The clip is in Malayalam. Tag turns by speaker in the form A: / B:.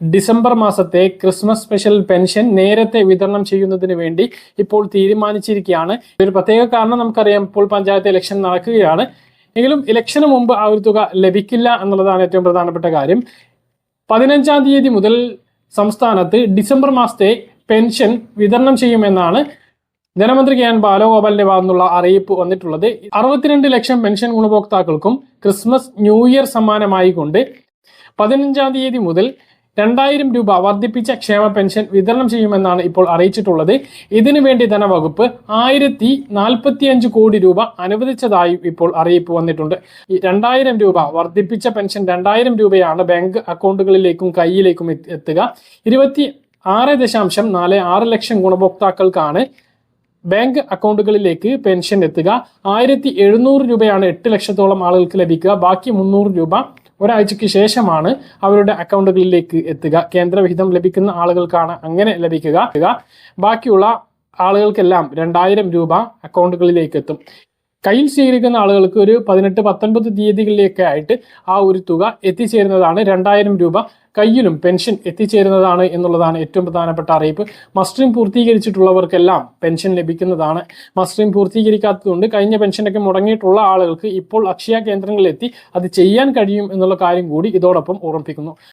A: ഡിസംബർ മാസത്തെ ക്രിസ്മസ് സ്പെഷ്യൽ പെൻഷൻ നേരത്തെ വിതരണം ചെയ്യുന്നതിന് വേണ്ടി ഇപ്പോൾ തീരുമാനിച്ചിരിക്കുകയാണ്. ഒരു പ്രത്യേക കാരണം നമുക്കറിയാം ഇപ്പോൾ പഞ്ചായത്ത് ഇലക്ഷൻ നടക്കുകയാണ്. എങ്കിലും ഇലക്ഷന് മുമ്പ് ആ ഒരു തുക ലഭിക്കില്ല എന്നുള്ളതാണ് ഏറ്റവും പ്രധാനപ്പെട്ട കാര്യം. പതിനഞ്ചാം തീയതി മുതൽ സംസ്ഥാനത്ത് ഡിസംബർ മാസത്തെ പെൻഷൻ വിതരണം ചെയ്യുമെന്നാണ് ധനമന്ത്രി കെ എൻ ബാലഗോപാലിന്റെ ഭാഗത്തുനിന്നുള്ള അറിയിപ്പ് വന്നിട്ടുള്ളത്. അറുപത്തിരണ്ട് ലക്ഷം പെൻഷൻ ഗുണഭോക്താക്കൾക്കും ക്രിസ്മസ് ന്യൂ ഇയർ സമ്മാനമായി കൊണ്ട് പതിനഞ്ചാം തീയതി മുതൽ രണ്ടായിരം രൂപ വർദ്ധിപ്പിച്ച ക്ഷേമ പെൻഷൻ വിതരണം ചെയ്യുമെന്നാണ് ഇപ്പോൾ അറിയിച്ചിട്ടുള്ളത്. ഇതിനുവേണ്ടി ധനവകുപ്പ് ആയിരത്തി നാൽപ്പത്തി അഞ്ച് കോടി രൂപ അനുവദിച്ചതായും ഇപ്പോൾ അറിയിപ്പ് വന്നിട്ടുണ്ട്. ഈ രണ്ടായിരം രൂപ വർദ്ധിപ്പിച്ച പെൻഷൻ രണ്ടായിരം രൂപയാണ് ബാങ്ക് അക്കൗണ്ടുകളിലേക്കും കൈയിലേക്കും എത്തി- എത്തുക. ഇരുപത്തി ആറ് ദശാംശം നാല് ആറ് ലക്ഷം ഗുണഭോക്താക്കൾക്കാണ് ബാങ്ക് അക്കൗണ്ടുകളിലേക്ക് പെൻഷൻ എത്തുക. ആയിരത്തി എഴുന്നൂറ് രൂപയാണ് എട്ട് ലക്ഷത്തോളം ആളുകൾക്ക് ലഭിക്കുക. ബാക്കി മുന്നൂറ് രൂപ ഒരാഴ്ചയ്ക്ക് ശേഷമാണ് അവരുടെ അക്കൗണ്ടുകളിലേക്ക് എത്തുക. കേന്ദ്രവിഹിതം ലഭിക്കുന്ന ആളുകൾക്കാണ് അങ്ങനെ ലഭിക്കുക. ബാക്കിയുള്ള ആളുകൾക്കെല്ലാം രണ്ടായിരം രൂപ അക്കൗണ്ടുകളിലേക്ക് എത്തും. കയ്യിൽ സ്വീകരിക്കുന്ന ആളുകൾക്ക് ഒരു പതിനെട്ട് പത്തൊൻപത് തീയതികളിലേക്ക് ആയിട്ട് ആ ഒരു തുക എത്തിച്ചേരുന്നതാണ്. രണ്ടായിരം രൂപ കയ്യിലും പെൻഷൻ എത്തിച്ചേരുന്നതാണ് എന്നുള്ളതാണ് ഏറ്റവും പ്രധാനപ്പെട്ട അറിയിപ്പ്. മസ്റ്ററിംഗ് പൂർത്തീകരിച്ചിട്ടുള്ളവർക്കെല്ലാം പെൻഷൻ ലഭിക്കുന്നതാണ്. മസ്റ്ററിംഗ് പൂർത്തീകരിക്കാത്തതുകൊണ്ട് കഴിഞ്ഞ പെൻഷനൊക്കെ മുടങ്ങിയിട്ടുള്ള ആളുകൾക്ക് ഇപ്പോൾ അക്ഷയ കേന്ദ്രങ്ങളിലെത്തി അത് ചെയ്യാൻ കഴിയും എന്നുള്ള കാര്യം കൂടി ഇതോടൊപ്പം ഓർമ്മിപ്പിക്കുന്നു.